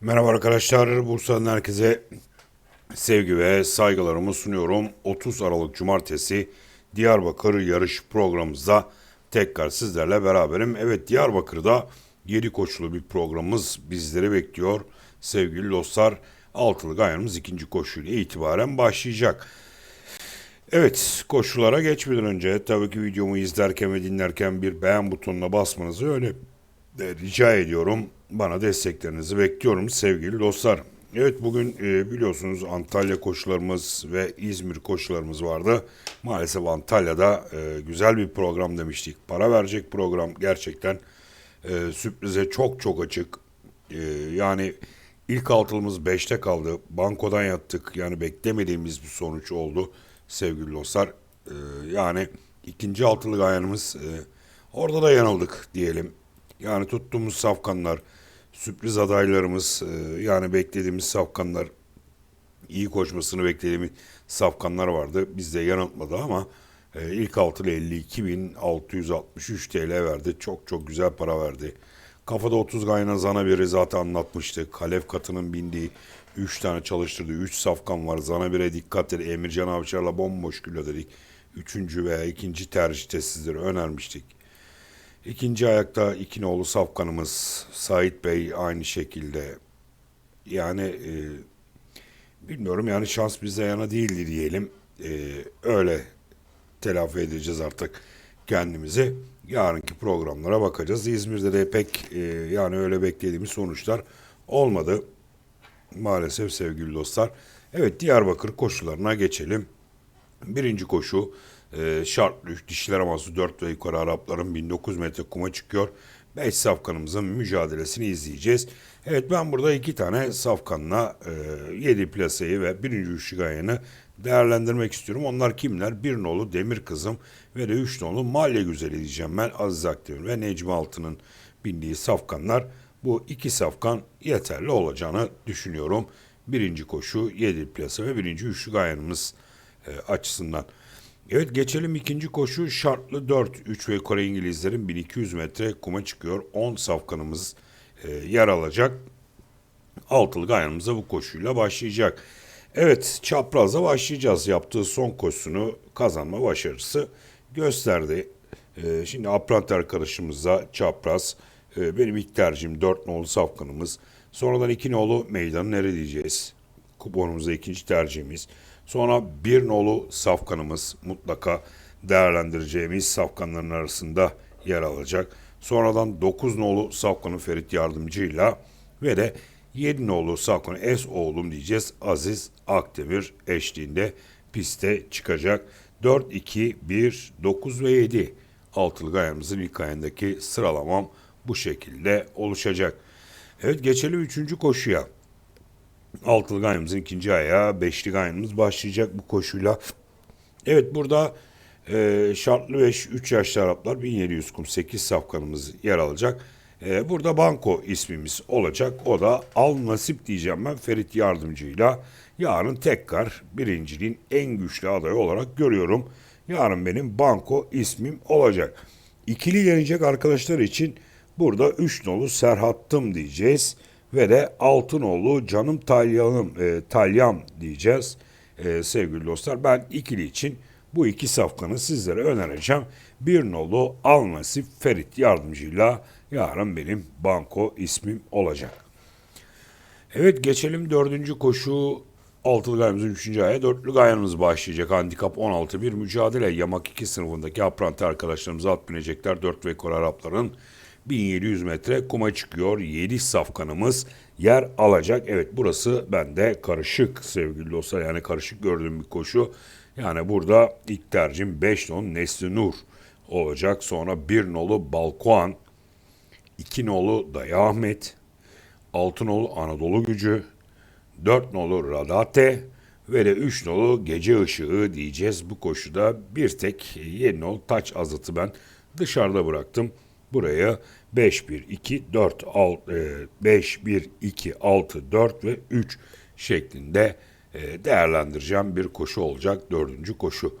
Merhaba arkadaşlar, Bursa'dan herkese sevgi ve saygılarımı sunuyorum. 30 Aralık Cumartesi Diyarbakır yarış programımızda tekrar sizlerle beraberim. Evet Diyarbakır'da 7 koşulu bir programımız bizleri bekliyor. Sevgili dostlar, altılı gayanımız ikinci koşuyla itibaren başlayacak. Evet, koşulara geçmeden önce tabii ki videomu izlerken ve dinlerken bir beğen butonuna basmanızı öyle rica ediyorum. Bana desteklerinizi bekliyorum sevgili dostlar. Evet bugün e, biliyorsunuz Antalya koşularımız ve İzmir koşularımız vardı. Maalesef Antalya'da e, güzel bir program demiştik. Para verecek program gerçekten e, sürprize çok çok açık. Yani ilk altılımız 5'te kaldı. Bankodan yattık. Yani beklemediğimiz bir sonuç oldu sevgili dostlar. Yani ikinci altılı gayanımız orada da yanıldık diyelim. Yani tuttuğumuz safkanlar, sürpriz adaylarımız, e, yani beklediğimiz safkanlar, iyi koşmasını beklediğimiz safkanlar vardı. Bizde yanıltmadı ama e, ilk altılı 52.663 TL verdi. Çok çok güzel para verdi. Kafada 30 gayna Zanabir'i zaten anlatmıştık. Kalef katının bindiği 3 tane çalıştırdığı 3 safkan var. Zanabir'e dikkat edin. Emircan Avcılar'la bomboş gülle dedik. Üçüncü veya ikinci tercihte sizlere önermiştik. İkinci ayakta iki nolu safkanımız Sait Bey aynı şekilde. Yani e, bilmiyorum yani şans bize yana değildi diyelim. E, öyle telafi edeceğiz artık kendimizi. Yarınki programlara bakacağız. İzmir'de de pek e, yani öyle beklediğimiz sonuçlar olmadı. Maalesef sevgili dostlar. Evet Diyarbakır koşularına geçelim. Birinci koşu e, şartlı üç dişiler aması 4 ve yukarı Arapların 1900 metre kuma çıkıyor. 5 safkanımızın mücadelesini izleyeceğiz. Evet ben burada iki tane safkanla e, 7 plaseyi ve birinci üçlü gayanı değerlendirmek istiyorum. Onlar kimler? Bir nolu Demir Kızım ve de üç nolu Malya Güzeli diyeceğim ben. Aziz Akdemir ve Necmi Altı'nın bindiği safkanlar. Bu iki safkan yeterli olacağını düşünüyorum. Birinci koşu 7 plase ve birinci üçlü gayanımız e, açısından. Evet geçelim ikinci koşu şartlı 4. 3 ve Kore İngilizlerin 1200 metre kuma çıkıyor. 10 safkanımız e, yer alacak. Altılı gayanımıza bu koşuyla başlayacak. Evet çaprazla başlayacağız. Yaptığı son koşusunu kazanma başarısı gösterdi. E, şimdi Aprant arkadaşımıza çapraz. E, benim ilk tercihim 4 nolu safkanımız. Sonradan 2 nolu meydanı nere diyeceğiz? Kuponumuzda ikinci tercihimiz. Sonra bir nolu safkanımız mutlaka değerlendireceğimiz safkanların arasında yer alacak. Sonradan 9 nolu safkanı Ferit Yardımcı'yla ve de 7 nolu safkanı Es oğlum diyeceğiz. Aziz Akdemir eşliğinde piste çıkacak. 4, 2, 1, 9 ve 7 altılı gayamızın ilk ayındaki sıralamam bu şekilde oluşacak. Evet geçelim 3. koşuya. Altılı gaymımızın ikinci ayağı, beşli gaymımız başlayacak bu koşuyla. Evet burada e, şartlı 5 3 yaşlı Araplar 1700 kum 8 safkanımız yer alacak. E, burada banko ismimiz olacak. O da Al Nasip diyeceğim ben Ferit Yardımcı'yla. Yarın tekrar birinciliğin en güçlü adayı olarak görüyorum. Yarın benim banko ismim olacak. İkili yenecek arkadaşlar için burada 3 nolu Serhattım diyeceğiz ve de Altınoğlu Canım Talyanım, e, Talyam diyeceğiz e, sevgili dostlar. Ben ikili için bu iki safkanı sizlere önereceğim. Bir nolu Al Nasip Ferit yardımcıyla yarın benim banko ismim olacak. Evet geçelim dördüncü koşu altılı gayamızın üçüncü aya dörtlü gayanımız başlayacak. Handikap 16 bir mücadele. Yamak 2 sınıfındaki apranti arkadaşlarımız at binecekler. 4 ve Kore Arapların 1700 metre kuma çıkıyor. 7 safkanımız yer alacak. Evet burası bende karışık sevgili dostlar. Yani karışık gördüğüm bir koşu. Yani burada ilk tercihim 5 non Nesli Nur olacak. Sonra 1 nolu Balkoğan, 2 nolu Dayı Ahmet, 6 nolu Anadolu Gücü, 4 nolu Radate ve de 3 nolu Gece Işığı diyeceğiz. Bu koşuda bir tek 7 nolu Taç Azat'ı ben dışarıda bıraktım. Buraya 5, 1, 2, 4, 6, 5, 1, 2, 6, 4 ve 3 şeklinde e, değerlendireceğim bir koşu olacak. Dördüncü koşu.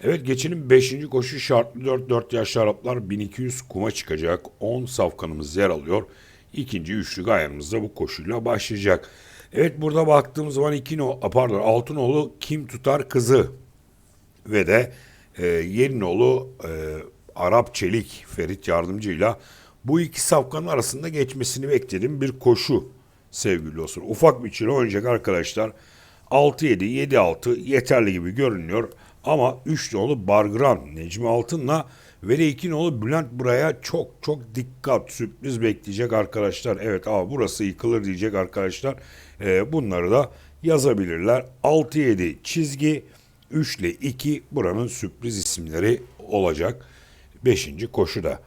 Evet geçelim 5. koşu şartlı 4, 4 yaşlı Araplar 1200 kuma çıkacak. 10 safkanımız yer alıyor. ikinci üçlü gayanımız da bu koşuyla başlayacak. Evet burada baktığımız zaman iki no, pardon Altınoğlu kim tutar kızı ve de e, Yerinoğlu e, Arap Çelik Ferit Yardımcı'yla bu iki safkanın arasında geçmesini beklediğim bir koşu sevgili olsun. Ufak bir çile oynayacak arkadaşlar. 6-7, 7-6 yeterli gibi görünüyor. Ama 3 nolu Bargran Necmi Altın'la ve de 2 nolu Bülent buraya çok çok dikkat sürpriz bekleyecek arkadaşlar. Evet abi burası yıkılır diyecek arkadaşlar. Ee, bunları da yazabilirler. 6-7 çizgi 3 ile 2 buranın sürpriz isimleri olacak. 5. koşuda.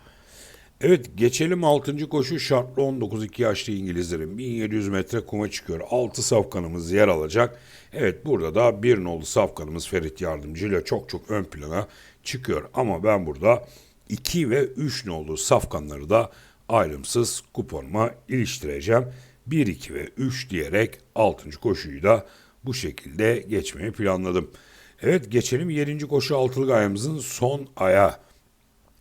Evet geçelim 6. koşu şartlı 19-2 yaşlı İngilizlerin 1700 metre kuma çıkıyor. 6 safkanımız yer alacak. Evet burada da bir nolu safkanımız Ferit Yardımcı ile çok çok ön plana çıkıyor. Ama ben burada 2 ve 3 nolu safkanları da ayrımsız kuponuma iliştireceğim. 1, 2 ve 3 diyerek 6. koşuyu da bu şekilde geçmeyi planladım. Evet geçelim 7. koşu altılı ayağımızın son ayağı.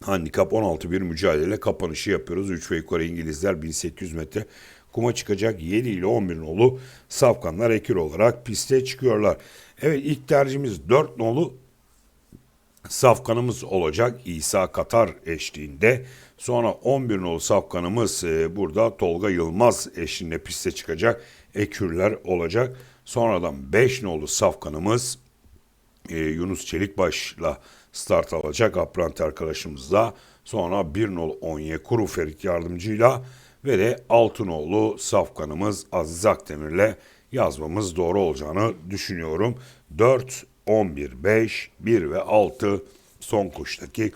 Handikap 16 bir mücadele kapanışı yapıyoruz. 3 ve yukarı İngilizler 1800 metre kuma çıkacak 7 ile 11 nolu safkanlar ekür olarak piste çıkıyorlar. Evet ilk tercihimiz 4 nolu safkanımız olacak İsa Katar eşliğinde. Sonra 11 nolu safkanımız e, burada Tolga Yılmaz eşliğinde piste çıkacak ekürler olacak. Sonradan 5 nolu safkanımız e, Yunus Çelikbaş'la start alacak Apranti arkadaşımızla. Sonra bir nol Onye Kuru Ferit yardımcıyla ve de Altınoğlu Safkanımız Aziz Akdemir'le yazmamız doğru olacağını düşünüyorum. 4, 11, 5, 1 ve 6 son koştaki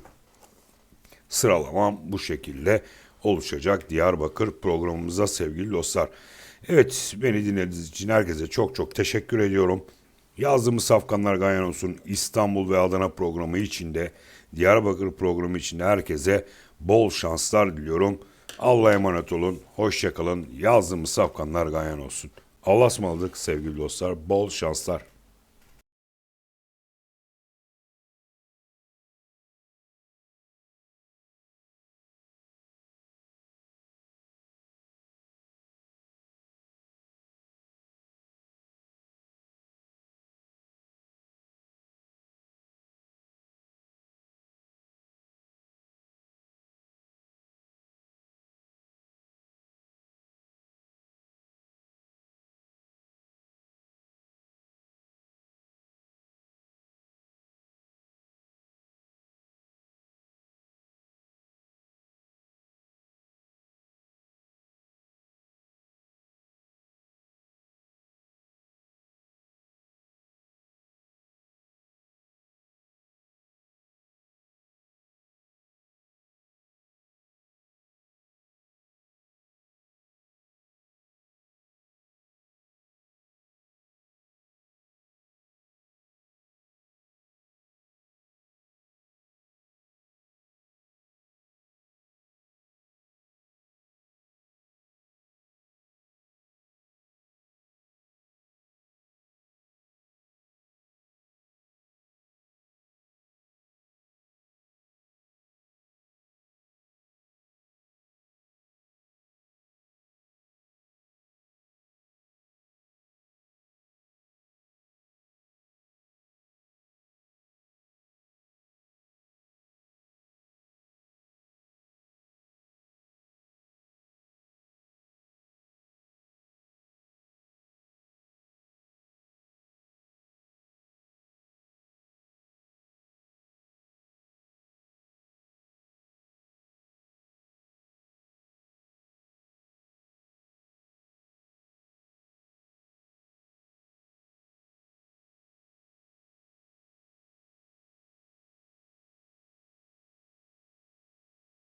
sıralamam bu şekilde oluşacak Diyarbakır programımıza sevgili dostlar. Evet beni dinlediğiniz için herkese çok çok teşekkür ediyorum. Yazdığımız safkanlar gayen olsun İstanbul ve Adana programı içinde Diyarbakır programı içinde herkese bol şanslar diliyorum. Allah'a emanet olun. Hoşçakalın. Yazdığımız safkanlar gayen olsun. Allah'a ısmarladık sevgili dostlar. Bol şanslar.